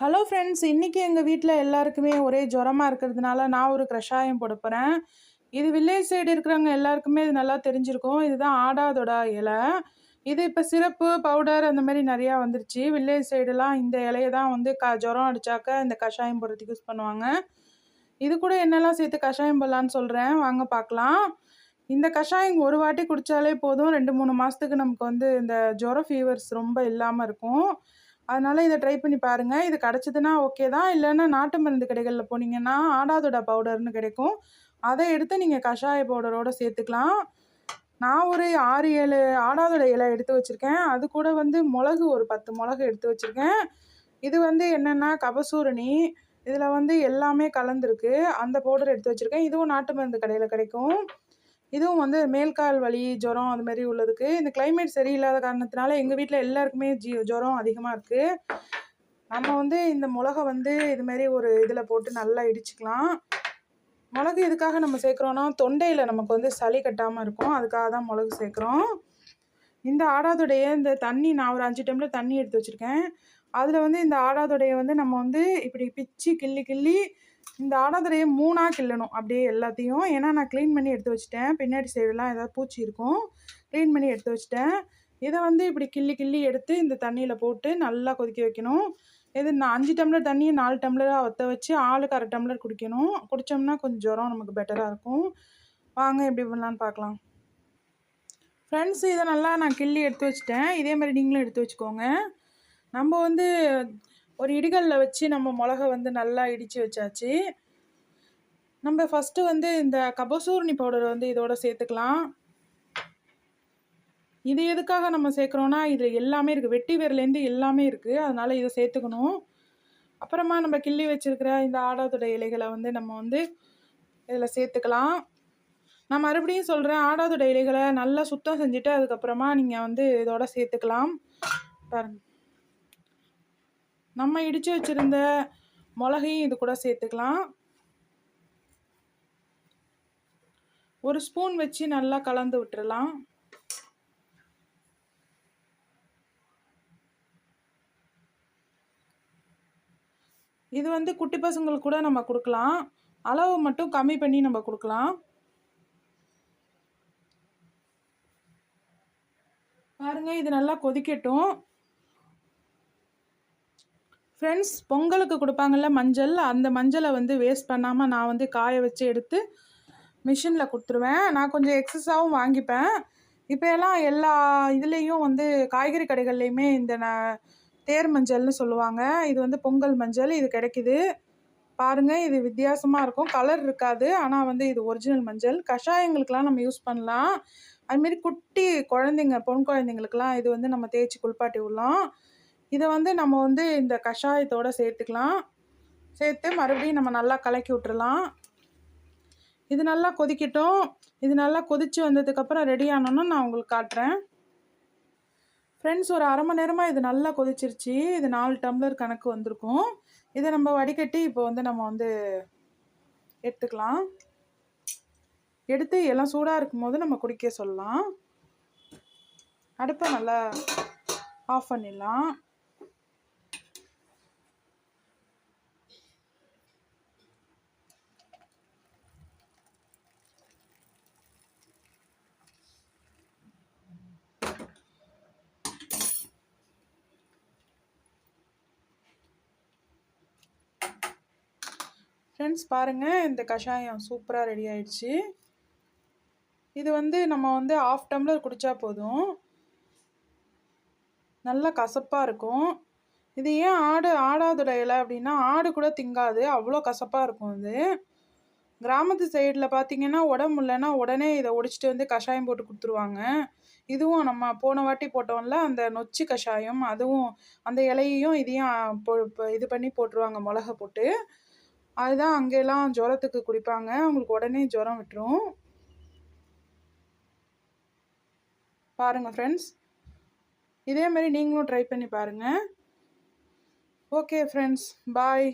Hello friends இன்றைக்கி எங்கள் வீட்டில் எல்லாருக்குமே ஒரே ஜுரமாக இருக்கிறதுனால நான் ஒரு கஷாயம் போட இது வில்லேஜ் சைடு இருக்கிறவங்க எல்லாருக்குமே இது நல்லா தெரிஞ்சிருக்கும். இதுதான் ஆடாதோட இலை. இது இப்போ சிறப்பு பவுடர் அந்த மாதிரி நிறையா வந்துருச்சு. வில்லேஜ் சைடுலாம் இந்த இலையை தான் வந்து க ஜுரம் அடித்தாக்க இந்த கஷாயம் போடுறதுக்கு யூஸ் பண்ணுவாங்க. இது கூட என்னெல்லாம் சேர்த்து கஷாயம் போடலான்னு சொல்கிறேன் வாங்க பார்க்கலாம். இந்த கஷாயம் ஒரு வாட்டி குடித்தாலே போதும். ரெண்டு மூணு மாதத்துக்கு நமக்கு வந்து இந்த ஜுரம் ஃபீவர்ஸ் ரொம்ப இல்லாமல் இருக்கும். அதனால் இதை ட்ரை பண்ணி பாருங்கள் இது கிடச்சிதுன்னா ஓகே தான். இல்லைன்னா நாட்டு மருந்து கடைகளில் போனீங்கன்னா ஆடாதோட பவுடர்னு கிடைக்கும். அதை எடுத்து நீங்கள் கஷாய பவுடரோடு சேர்த்துக்கலாம். நான் ஒரு ஆறு ஏழு ஆடாதுடை இலை எடுத்து வச்சுருக்கேன். அது கூட வந்து மிளகு ஒரு பத்து மிளகு எடுத்து வச்சுருக்கேன். இது வந்து என்னென்னா கபசூரணி. இதில் வந்து எல்லாமே கலந்துருக்கு. அந்த பவுடர் எடுத்து வச்சுருக்கேன். இதுவும் நாட்டு மருந்து கடையில் கிடைக்கும். இதுவும் வந்து மேல்கால் வலி ஜுரம் அது மாதிரி உள்ளதுக்கு இந்த கிளைமேட் சரியில்லாத காரணத்தினால எங்கள் வீட்டில் எல்லாருக்குமே ஜி ஜுரம் அதிகமாக இருக்குது நம்ம வந்து இந்த மிளகை வந்து இதுமாரி ஒரு இதில் போட்டு நல்லா இடிச்சுக்கலாம். மிளகு எதுக்காக நம்ம சேர்க்குறோன்னா தொண்டையில் நமக்கு வந்து சளி கட்டாமல் இருக்கும். அதுக்காக தான் மிளகு சேர்க்குறோம். இந்த ஆடாதுடைய இந்த தண்ணி நான் ஒரு அஞ்சு டைமில் தண்ணி எடுத்து வச்சுருக்கேன். அதில் வந்து இந்த ஆடாதுடைய வந்து நம்ம வந்து இப்படி பிச்சு கிள்ளி கிள்ளி இந்த ஆடாதரையை மூணாக கிள்ளணும். அப்படியே எல்லாத்தையும் ஏன்னா நான் க்ளீன் பண்ணி எடுத்து வச்சுட்டேன். பின்னாடி சைடெல்லாம் ஏதாவது பூச்சி இருக்கும். க்ளீன் பண்ணி எடுத்து வச்சுட்டேன். இதை வந்து இப்படி கிள்ளி கிள்ளி எடுத்து இந்த தண்ணியில் போட்டு நல்லா கொதிக்க வைக்கணும். இது நான் அஞ்சு டம்ளர் தண்ணியை நாலு டம்ளராக ஒற்ற வச்சு ஆளுக்கு அரை டம்ளர் குடிக்கணும். குடித்தோம்னா கொஞ்சம் ஜுரம் நமக்கு பெட்டராக இருக்கும். வாங்க எப்படி பண்ணலான்னு பார்க்கலாம். ஃப்ரெண்ட்ஸ் இதை நல்லா நான் கிள்ளி எடுத்து வச்சுட்டேன். இதே மாதிரி நீங்களும் எடுத்து வச்சுக்கோங்க. நம்ம வந்து ஒரு இடிகளில் வச்சு நம்ம மிளகை வந்து நல்லா இடித்து வச்சாச்சு. நம்ம ஃபஸ்ட்டு வந்து இந்த கபசூர்ணி பவுடரை வந்து இதோட சேர்த்துக்கலாம். இது எதுக்காக நம்ம சேர்க்குறோன்னா இதில் எல்லாமே இருக்குது வெட்டி வேர்லேருந்து எல்லாமே இருக்குது அதனால் இதை சேர்த்துக்கணும். அப்புறமா நம்ம கிள்ளி வச்சுருக்கிற இந்த ஆடாதுடை இலைகளை வந்து நம்ம வந்து இதில் சேர்த்துக்கலாம். நான் மறுபடியும் சொல்கிறேன் ஆடாதுடை இலைகளை நல்லா சுத்தம் செஞ்சுட்டு அதுக்கப்புறமா நீங்கள் வந்து இதோட சேர்த்துக்கலாம். பாருங்கள் நம்ம இடித்து வச்சுருந்த மிளகையும் இது கூட சேர்த்துக்கலாம். ஒரு ஸ்பூன் வச்சு நல்லா கலந்து விட்டுறலாம். இது வந்து குட்டி பசங்களுக்கு கூட நம்ம கொடுக்கலாம். அளவு மட்டும் கம்மி பண்ணி நம்ம கொடுக்கலாம். பாருங்க இது நல்லா கொதிக்கட்டும். ஃப்ரெண்ட்ஸ் பொங்கலுக்கு கொடுப்பாங்கல்ல மஞ்சள் அந்த மஞ்சளை வந்து வேஸ்ட் பண்ணாமல் நான் வந்து காய வச்சு எடுத்து மிஷினில் கொடுத்துருவேன். நான் கொஞ்சம் எக்ஸஸாகவும் வாங்கிப்பேன். இப்போ எல்லாம் எல்லா இதுலேயும் வந்து காய்கறி கடைகள்லையுமே இந்த ந தேர் மஞ்சள்னு சொல்லுவாங்க. இது வந்து பொங்கல் மஞ்சள் இது கிடைக்கிது. பாருங்கள் இது வித்தியாசமாக இருக்கும். கலர் இருக்காது. ஆனால் வந்து இது ஒரிஜினல் மஞ்சள். கஷாயங்களுக்கெலாம் நம்ம யூஸ் பண்ணலாம். அதுமாரி குட்டி குழந்தைங்க பொன் குழந்தைங்களுக்கெலாம் இது வந்து நம்ம தேய்ச்சி குளிப்பாட்டி விடலாம். இதை வந்து நம்ம வந்து இந்த கஷாயத்தோடு சேர்த்துக்கலாம். சேர்த்து மறுபடியும் நம்ம நல்லா கலக்கி விட்டுறலாம். இது நல்லா கொதிக்கட்டும். இது நல்லா கொதித்து வந்ததுக்கப்புறம் ரெடி ஆனோன்னு நான் உங்களுக்கு காட்டுறேன். ஃப்ரெண்ட்ஸ் ஒரு அரை மணி நேரமாக இது நல்லா கொதிச்சிருச்சு. இது நாலு டம்ளர் கணக்கு வந்திருக்கும். இதை நம்ம வடிகட்டி இப்போ வந்து நம்ம வந்து எடுத்துக்கலாம். எடுத்து எல்லாம் சூடாக இருக்கும்போது நம்ம குடிக்க சொல்லலாம். அடுப்பை நல்லா ஆஃப் பண்ணிடலாம். ஃப்ரெண்ட்ஸ் பாருங்கள் இந்த கஷாயம் சூப்பராக ரெடி ஆயிடுச்சு. இது வந்து நம்ம வந்து ஆஃப் டம்ளர் குடித்தா போதும். நல்லா கசப்பாக இருக்கும். இது ஏன் ஆடு ஆடாதோட இலை அப்படின்னா ஆடு கூட திங்காது. அவ்வளோ கசப்பாக இருக்கும் இது கிராமத்து சைடில் பார்த்தீங்கன்னா உடம்பு இல்லைன்னா உடனே இதை ஒடிச்சிட்டு வந்து கஷாயம் போட்டு கொடுத்துருவாங்க. இதுவும் நம்ம போன வாட்டி போட்டோம்ல அந்த நொச்சி கஷாயம் அதுவும் அந்த இலையையும் இதையும் இது பண்ணி போட்டுருவாங்க மிளகா போட்டு. அதுதான் அங்கெல்லாம் ஜுரத்துக்கு குடிப்பாங்க. அவங்களுக்கு உடனே ஜுரம் விட்டுரும். பாருங்கள் ஃப்ரெண்ட்ஸ் இதே மாதிரி நீங்களும் ட்ரை பண்ணி பாருங்கள் ஓகே ஃப்ரெண்ட்ஸ் பாய்